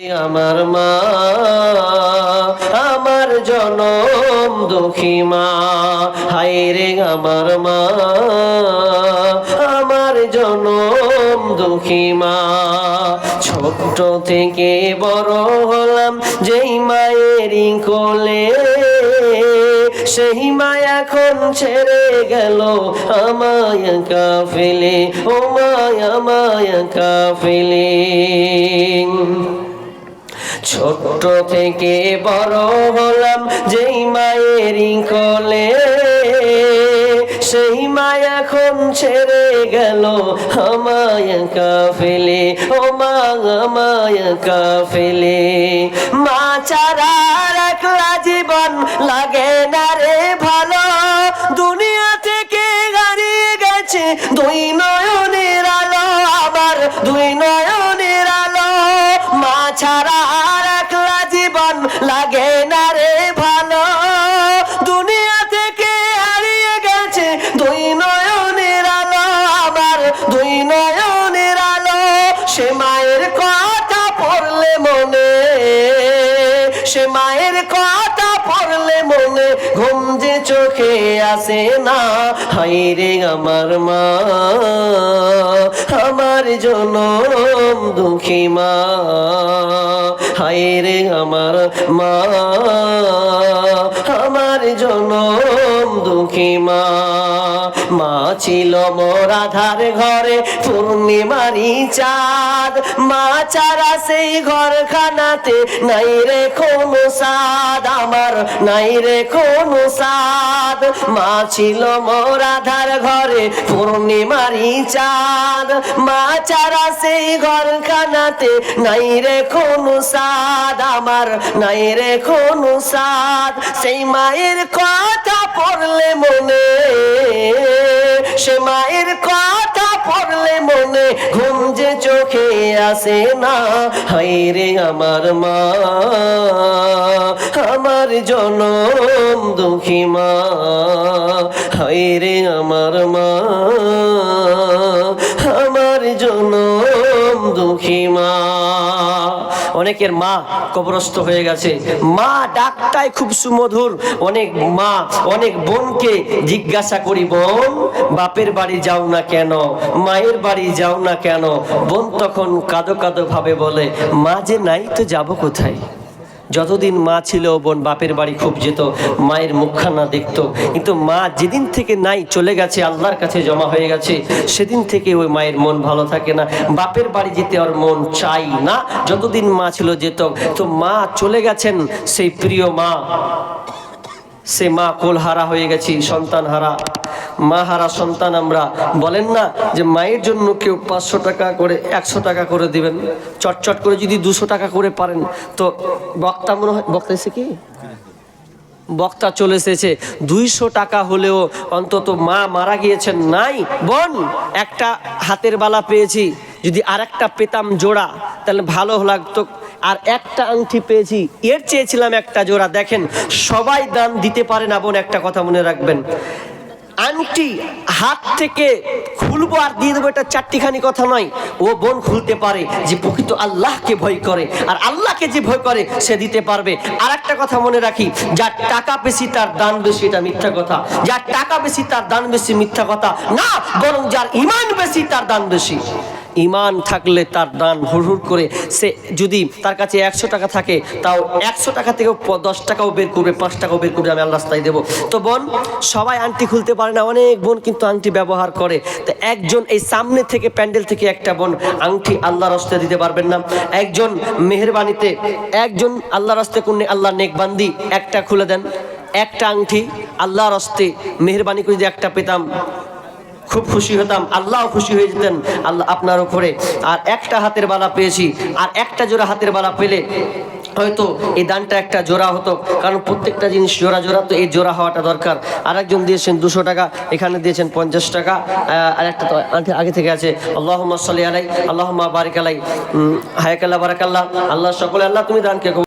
আমার মা, আমার জনম দুঃখী মা। হায় রে আমার মা, আমার জনম দুঃখী মা। ছোট থেকে বড় হলাম যেই মায়েরই কোলে, সেই মা এখন ছেড়ে গেল আমায় কাফেলে। ও মায়া মায়া কাফেলে। ছোট্ট থেকে বড় হলাম যেই মায়েরই কোলে। সেই মা এখন ছেড়ে গেল আমায় কাফেলে। ও মা, আমায় কাফেলে। মা চারা একলা জীবন লাগে না রে ভালো। দুনিয়া থেকে হারিয়ে গেছে দুই নয়নের আলো। আবার দুই মনে ঘুম যে চোখে আসে না হাই রে আমার মা। আমার জনম দুঃখী মা। হাই রে আমার মা। আমার জনম দুঃখী মা। মা ছিল মোর আধার ঘরে পূর্ণিমারি চাঁদ। মা চারা সেই ঘর খানাতে নাই রে কোনো সাদ। আমার নাই রে কোনো সাদ মা ছিল মোর আধার ঘরে, পূর্ণিমারি চাঁদ। মা চারা সেই ঘর খানাতে নাই রে কোনো সাদ আমার নাই রে কোনো সাদ সেই মায়ের কথা পড়লে মনে, সে মায়ের কথা পড়লে মনে, ঘুম আসে না। হাই রে আমার মা, আমার জনম দুঃখী মা। হাই রে আমার মা, আমার জনম দুঃখী মা। অনেকের মা কবরস্থ হয়ে গেছে। মা ডাকটাই খুব সুমধুর। অনেক মা, অনেক বোনকে জিজ্ঞাসা করি, বোন, বাপের বাড়ি যাও না কেন? মায়ের বাড়ি যাও না কেন? বোন তখন কাঁদো কাদো ভাবে বলে, মা যে নাই তো যাব কোথায়? যতদিন মা ছিল, বোন বাপের বাড়ি খুব যেত, মায়ের মুখখানা দেখতো। কিন্তু মা যেদিন থেকে নাই চলে গেছে, আল্লাহর কাছে জমা হয়ে গেছে, সেদিন থেকে ওই মায়ের মন ভালো থাকে না। বাপের বাড়ি যেতে ওর মন চাই না, যতদিন মা ছিল যেত। তো মা চলে গেছেন, সেই প্রিয় মা। সে মা কোল হারা হয়ে গেছি সন্তান হারা মা হারা সন্তান আমরা। বলেন না যে মায়ের জন্য কেউ পাঁচশো টাকা করে, একশো টাকা করে দিবেন? চটচট করে যদি দুশো টাকা করে পারেন, তো বক্তা মনে হয় বক্তা এসে কি? বক্তা চলে এসেছে। দুইশো টাকা হলেও অন্তত মা মারা গিয়েছেন, নাই। বোন, একটা হাতের বালা পেয়েছি। যদি আর একটা পেতাম জোড়া, তাহলে ভালো লাগতো। আর একটা আংটি পেয়েছি, এর চেয়েছিলাম একটা জোড়া। দেখেন, সবাই দান দিতে পারে না বোন, একটা কথা মনে রাখবেন। আংটি হাত থেকে খুলবো আর দিয়ে দেবো এটা চারটিখানি কথা নয়। ও বোন খুলতে পারে যে প্রকৃত আল্লাহকে ভয় করে, আর আল্লাহকে যে ভয় করে সে দিতে পারবে। আর একটা কথা মনে রাখি, যার টাকা বেশি তার দান বেশি, এটা মিথ্যা কথা। যার টাকা বেশি তার দান বেশি মিথ্যা কথা, না, বরং যার ইমান বেশি তার দান বেশি। ইমান থাকলে তার দান হুড় করে সে যদি তার কাছে একশো টাকা থাকে, তাও একশো টাকা থেকেও দশ টাকাও বের করবে, পাঁচ টাকাও বের করবে, আমি আল্লাহ রাস্তায় দেবো। তো বোন, সবাই আংটি খুলতে পারে না, অনেক বোন কিন্তু আংটি ব্যবহার করে। তো একজন এই সামনে থেকে, প্যান্ডেল থেকে একটা বোন আংটি আল্লাহ রাস্তায় দিতে পারবেন না। একজন মেহরবানিতে, একজন আল্লাহ রাস্তায় কোন আল্লাহ নেকবান্দি একটা খুলে দেন, একটা আংটি আল্লাহর হস্তে মেহরবানি করে যদি একটা পেতাম খুব খুশি হতাম আল্লাহ খুশি হয়ে যেতেন। আল্লাহ আপনার উপরে আর একটা হাতের বালা পেয়েছি, আর একটা জোড়া হাতের বালা পেলে হয়তো এই দানটা একটা জোড়া হতো, কারণ প্রত্যেকটা জিনিস জোড়া জোড়া, তো এই জোড়া হওয়াটা দরকার। আর একজন দিয়েছেন দুশো টাকা, এখানে দিয়েছেন পঞ্চাশ টাকা আর একটা তো আগে- থেকে আছে আল্লাহ সাল্লি আলাই আল্লাহ বারিক আলাই হায়াকাল্লাহ বারাকাল্লাহ আল্লাহ সকলে, আল্লাহ তুমি দানকে